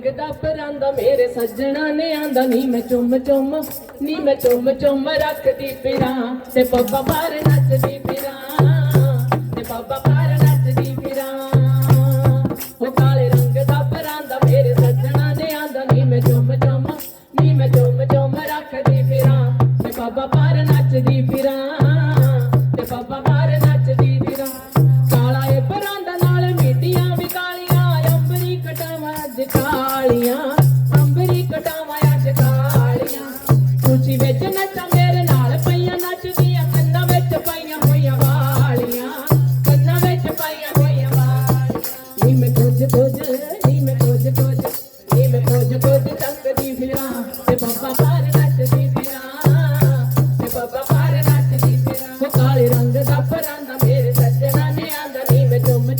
ਰੰਗ ਦਾ ਪਰਾਂਦਾ ਮੇਰੇ ਸੱਜਣਾ ਨੇ ਆਂਦਾ, ਨੀ ਮੈਂ ਚੁੰਮ ਚੁੰਮ, ਨੀ ਮੈਂ ਚੁੰਮ ਚੁੰਮ ਰੱਖਦੀ ਫਿਰਾਂ, ਤੇ ਬੱਬਾ ਬਾਹਰ ਨੱਚਦੀ ਫਿਰਾਂ, ਤੇ ਬੱਬਾ ਬਾਹਰ ਨੱਚਦੀ ਫਿਰਾਂ। ਉਹ ਕਾਲੇ ਰੰਗ ਦਾ ਪਰਾਂਦਾ ਮੇਰੇ ਸੱਜਣਾ ਨੇ ਆਂਦਾ, ਨੀ ਮੈਂ ਚੁੰਮ ਚੁੰਮ, ਨੀ ਮੈਂ ਚੁੰਮ ਚੁੰਮ ਰੱਖਦੀ ਫਿਰਾਂ, ਤੇ ਬਾਬਾ ਬਾਹਰ ਨੱਚਦੀ ਫਿਰਾਂ, ਤੇ ਬਾਬਾ ਬਾਹਰ ਨੱਚਦੀ ਫਿਰਾਂ। ਕਾਲਾ ਏ ਪਰਾਂਦਾ ਨਾਲ ਮੀਟੀਆਂ ਵੀ ਕਾਲੀਆਂ ਅੰਬਰੀ ਕਟਾਵਾਂ ਅੱਜ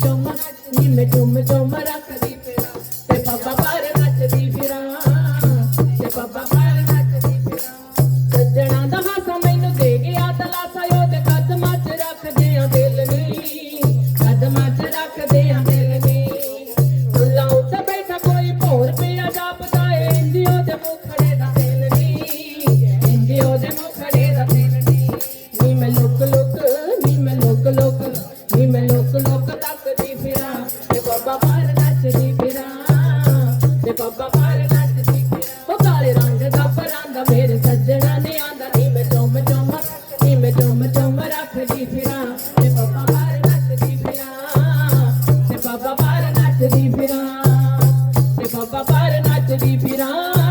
ਮੈਂ ਚੁੰਮ ਮੈਂ ਚੁੰਮ ਚੁੰਮ ਰੱਖਦੀ ਫਿਰਾਂ ਤੇ ਬਾਬਾ ਬਾਹਰ ਨੱਚਦੀ ਫਿਰਾਂ ਤੇ ਬਾਬਾ ਬਾਹਰ ਨੱਚਦੀ ਫਿਰਾਂ ਸੱਜਣਾ ਦਾ ਹਾਸਾ ਮੈਨੂੰ ਦੇ ਗਿਆ ਤਲਾਸਾ ਉਹਦੇ ਕਦਮਾਂ 'ਚ ਰੱਖਦੇ ਆ ਦਿਲ ਨੀ ਕਦਮਾਂ 'ਚ ਰੱਖਦੇ ਆ ਦਿਲ ਨੀ ਢੁੱਲਾ ਉੱਤੇ ਬੈਠਾ ਕੋਈ ਭੋਰ ਪਿਆ ਜਾਪਦਾ ਏ ਇੰਦੀ ਉਹਦੇ ਮੁਖੜੇ ਦਾ ਦਿਲ ਨੀ ਇੰਦੀ ਉਹਦੇ ਮੁਖੜੇ ਦਾ ਦਿਲ ਨੀ ਨੀ ਮੈਂ ਲੁਕ ਲੁਕ, ਨੀ ਮੈਂ ਲੁਕ ਲੁਕ, ਨੀ ਮੈਂ ਨੱਚਦੀ ਫਿਰਾਂ। ਤੇ ਬਾਬਾ ਬਾਰ ਨੱਚਦੀ ਫਿਰਾਂ। ਉਹ ਕਾਲੇ ਰੰਗ ਦਾ ਪਰਾਂਦਾ ਮੇਰੇ ਸੱਜਣਾ ਨੇ ਆਂਦਾ, ਨੀ ਮੈਂ ਚੁੰਮ ਚੁੰਮ, ਨੀ ਮੈਂ ਚੁੰਮ ਚੁੰਮ ਰੱਖਦੀ ਫਿਰਾਂ। ਤੇ ਬਾਬਾ ਬਾਰ ਨੱਚਦੀ ਫਿਰਾਂ। ਤੇ ਬਾਬਾ ਬਾਰ ਨੱਚਦੀ ਫਿਰਾਂ। ਤੇ ਬਾਬਾ ਬਾਰ ਨੱਚਦੀ ਫਿਰਾਂ।